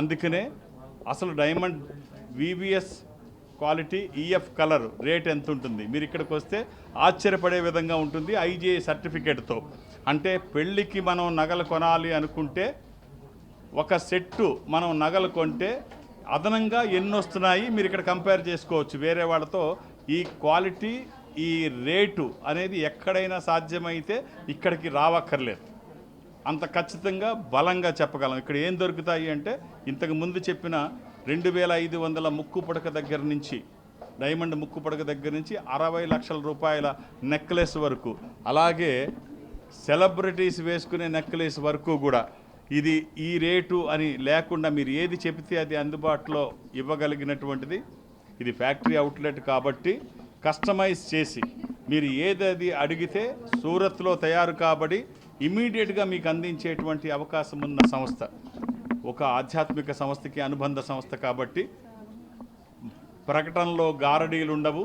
అందుకనే అసలు diamond VVS quality EF colour rate ఎంత ఉంటుంది? మీరు ఇక్కడికి వస్తే ఆశ్చర్యపడే విధంగా ఉంటుంది ఐజీఐ సర్టిఫికేట్తో. అంటే పెళ్ళికి మనం నగలు కొనాలి అనుకుంటే ఒక సెట్టు మనం నగలు కొంటే అదనంగా ఎన్ని వస్తున్నాయి మీరు ఇక్కడ కంపేర్ చేసుకోవచ్చు. వేరే వాళ్ళతో ఈ క్వాలిటీ ఈ రేటు అనేది ఎక్కడైనా సాధ్యమైతే ఇక్కడికి రావక్కర్లేదు. అంత ఖచ్చితంగా బలంగా చెప్పగలం. ఇక్కడ ఏం దొరుకుతాయి అంటే ఇంతకు ముందు చెప్పిన రెండు వేల ఐదు వందల ముక్కు పుడక దగ్గర నుంచి డైమండ్ ముక్కు పుడక దగ్గర నుంచి అరవై లక్షల రూపాయల నెక్లెస్ వరకు అలాగే సెలబ్రిటీస్ వేసుకునే నెక్లెస్ వరకు కూడా ఇది ఈ రేటు అని లేకుండా మీరు ఏది చెబితే అది అందుబాటులో ఇవ్వగలిగినటువంటిది. ఇది ఫ్యాక్టరీ అవుట్లెట్ కాబట్టి కస్టమైజ్ చేసి మీరు ఏది అది అడిగితే సూరత్లో తయారు కాబడి ఇమీడియట్గా మీకు అందించేటువంటి అవకాశం ఉన్న సంస్థ ఒక ఆధ్యాత్మిక సంస్థకి అనుబంధ సంస్థ కాబట్టి ప్రకటనలో గారడీలు ఉండవు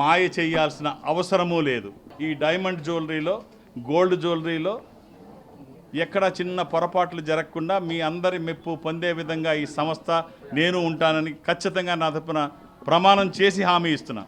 మాయ చేయాల్సిన అవసరమూ లేదు. ఈ డైమండ్ జ్యువెలరీలో గోల్డ్ జ్యువెలరీలో ఎక్కడ చిన్న పొరపాట్లు జరగకుండా మీ అందరి మెప్పు పొందే విధంగా ఈ సంస్థ నేను ఉంటానని ఖచ్చితంగా నా తప్పున ప్రమాణం చేసి హామీ ఇస్తున్నా.